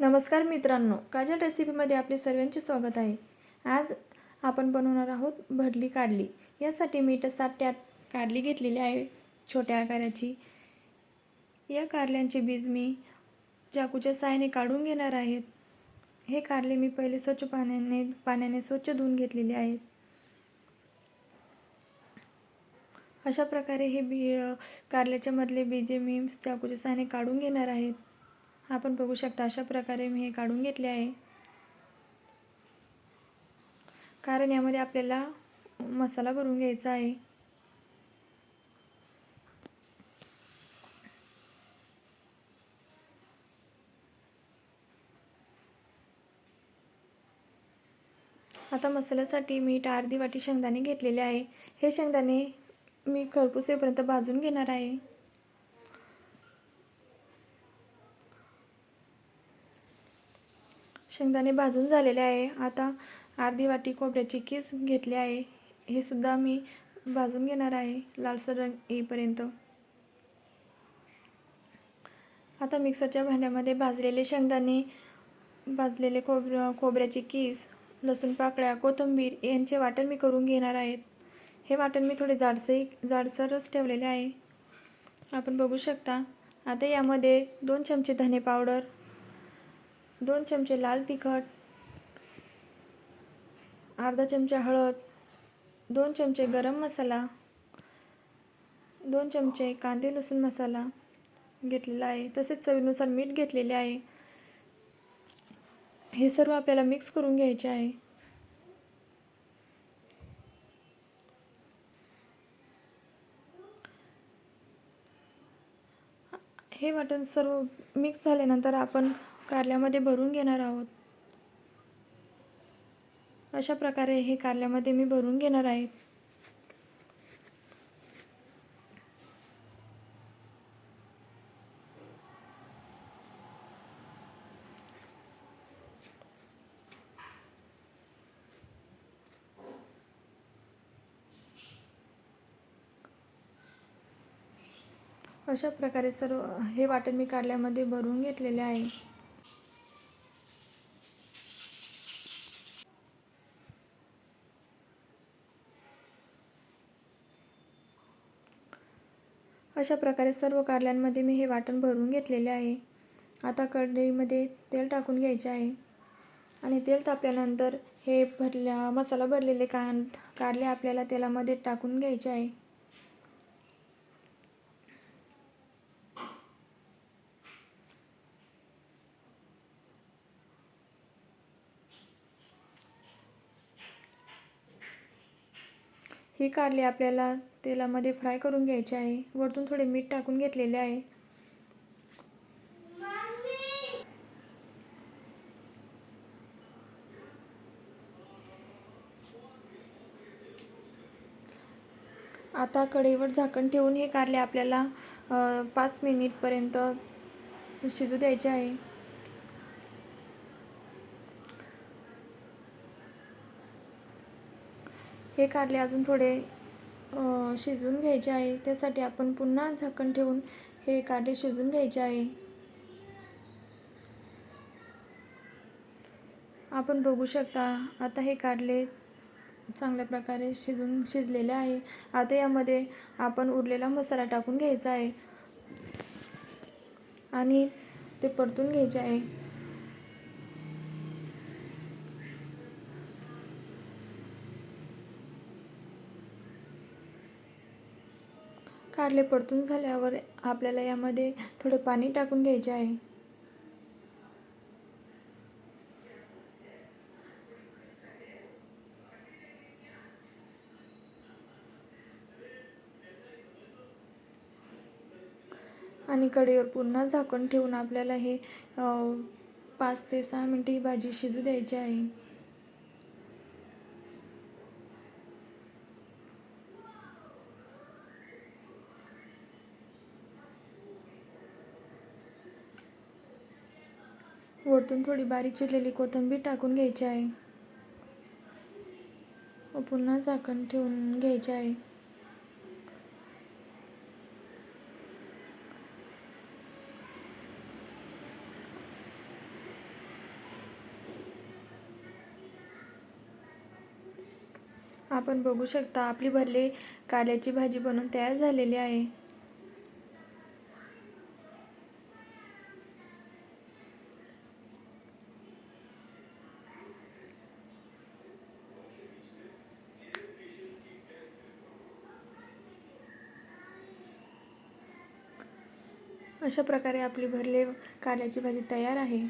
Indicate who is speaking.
Speaker 1: नमस्कार मित्रांनो काजल रेसिपीमध्ये आपले सर्वांचे स्वागत आहे. आज आपण बनवणार आहोत भरली काढली यासाठी मी तर सात त्यात काढली घेतलेली आहे छोट्या आकाराची. या कारल्यांचे बीज मी चाकूच्या साहाय्याने काढून घेणार आहेत हे कारले मी पहिले स्वच्छ पाण्याने पाण्याने स्वच्छ धुवून घेतलेले आहेत. अशा प्रकारे हे बी कारल्याच्यामधले बीजे मी चाकूच्या साहाय्याने काढून घेणार आहेत आपण बघू शकता अशा प्रकारे मी हे काढून घेतले आहे. कारण यामध्ये आपल्याला मसाला भरून घ्यायचा आहे. आता मसाल्यासाठी मी अर्धी वाटी शेंगदाणे घेतलेले आहे. हे शेंगदाणे मी खरपूस येईपर्यंत भाजून घेणार आहे. शेंगदाणे भाजून झालेले आहे. आता अर्धी वाटी खोबऱ्याची किस घेतली आहे. हे सुद्धा मी भाजून घेणार आहे. लालसर रंग येईपर्यंत. आता मिक्सरच्या भांड्यामध्ये भाजलेले शेंगदाणे भाजलेले खोबर खोबऱ्याची किस लसूण पाकळ्या कोथिंबीर यांचे वाटण मी करून घेणार आहेत हे वाटण मी थोडे जाडसे जाडसरच ठेवलेले आहे. आपण बघू शकता आता यामध्ये दोन चमचे धने पावडर दोन चमचे लाल तिखट अर्धा चमचा हळद दोन चमचे गरम मसाला दोन चमचे कांदे लसूण मसाला घेतलेला आहे. तसेच चवीनुसार मीठ घेतलेले आहे. हे सर्व आपल्याला मिक्स करून घ्यायचे आहे. हे वाटण सर्व मिक्स झाल्यानंतर आपण कारल्यामध्ये भरून घेणार आहोत. अशा प्रकारे हे कारल्यामध्ये मी भरून घेणार आहे. अशा प्रकारे सर्व हे वाटण मी कारल्यामध्ये भरून घेतलेले आहे. अशा प्रकारे सर्व कारल्यांमध्ये मी हे वाटण भरून घेतलेले आहे. आता कढईमध्ये तेल टाकून घ्यायचे आहे. आणि तेल तापल्यानंतर हे भरल्या मसाला भरलेले कां कारले आपल्याला तेलामध्ये टाकून घ्यायचे आहे. हे कारले आपल्याला तेलामध्ये फ्राय करून घ्यायचे आहे. वरतून थोडे मीठ टाकून घेतलेले आहे. आता कढईवर झाकण ठेवून हे कारले आपल्याला पाच मिनिटपर्यंत शिजू द्यायचे आहे. हे कारले अजून थोडे शिजवून घ्यायचे आहे. त्यासाठी आपण पुन्हा झाकण ठेवून हे कारले शिजवून घ्यायचे आहे. आपण बघू शकता आता हे कारले चांगल्या प्रकारे शिजून शिजलेले आहे. आता यामध्ये आपण उरलेला मसाला टाकून घ्यायचा आहे. आणि ते परतून घ्यायचे आहे. कारले परतून झाल्यावर आपल्याला यामध्ये थोडे पाणी टाकून घ्यायचे आहे. आणि कढईवर पुन्हा झाकण ठेवून आपल्याला हे पाच ते सहा मिनटे ही भाजी शिजू द्यायची आहे. वरतून थोडी बारीक चिरलेली कोथिंबीर टाकून घ्यायची आहे. व पुन्हा झाकण ठेवून घ्यायचे आहे. आपण बघू शकता आपली भरले काल्याची भाजी बनवून तयार झालेली आहे. अशा प्रकारे आपली भरले कारल्याची भाजी तयार आहे.